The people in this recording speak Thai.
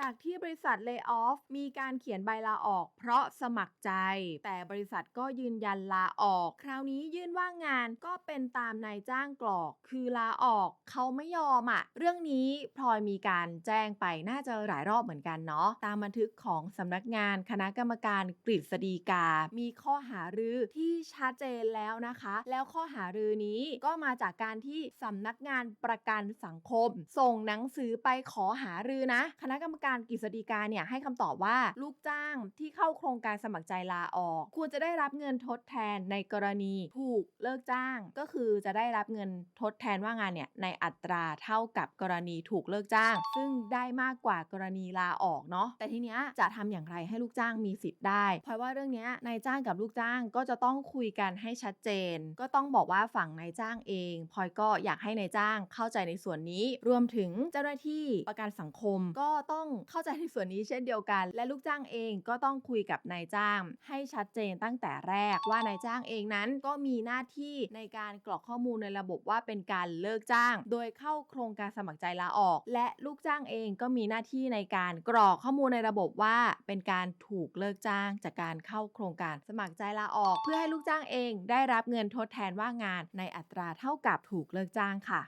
จากที่บริษัท Lay Off มีการเขียนใบลาออก เพราะสมัครใจ แต่บริษัทก็ยืนยันลาออก คราวนี้ยื่นว่างงานก็เป็นตามนายจ้างกรอก คือลาออก เขาไม่ยอมอะ เรื่องนี้พลอยมีการแจ้งไปน่าจะหลายรอบเหมือนกันเนาะตามบันทึกของสำนักงานคณะกรรมการกฤษฎีกา มีข้อหารือที่ชัดเจนแล้วนะคะ แล้วข้อหารือนี้ก็มาจากการที่สำนักงานประกันสังคม ส่งหนังสือไปขอหารือนะ คณะกรรมการการกฤษฎีกาเนี่ยให้คำตอบว่าลูกจ้างที่เข้าโครงการสมัครใจลาออก ควรจะได้รับเงินทดแทนในกรณีถูกเลิกจ้าง ก็คือจะได้รับเงินทดแทนว่างงานเนี่ยในอัตราเท่ากับกรณีถูกเลิกจ้าง ซึ่งได้มากกว่ากรณีลาออกเนาะแต่ทีเนี้ยจะทำอย่างไรให้ลูกจ้างมีสิทธิ์ได้ เพราะว่าเรื่องเนี้ยนายจ้างกับลูกจ้างก็จะต้องคุยกันให้ชัดเจน ก็ต้องบอกว่าฝั่งนายจ้างเองพลอยก็อยากให้นายจ้างเข้าใจในส่วนนี้ รวมถึงเจ้าหน้าที่ประกันสังคมก็ต้องเข้าใจในส่วนนี้เช่นเดียวกัน และลูกจ้างเองก็ต้องคุยกับนายจ้าง ให้ชัดเจนตั้งแต่แรกว่านายจ้างเองนั้นก็มีหน้าที่ในการกรอกข้อมูลในระบบว่าเป็นการเลิกจ้าง โดยเข้าโครงการสมัครใจลาออก และลูกจ้างเองก็มีหน้าที่ในการกรอกข้อมูลในระบบว่า เป็นการถูกเลิกจ้าง จากการเข้าโครงการสมัครใจลาออก เพื่อให้ลูกจ้างเองได้รับเงินทดแทนว่างงานในอัตราเท่ากับถูกเลิกจ้างค่ะ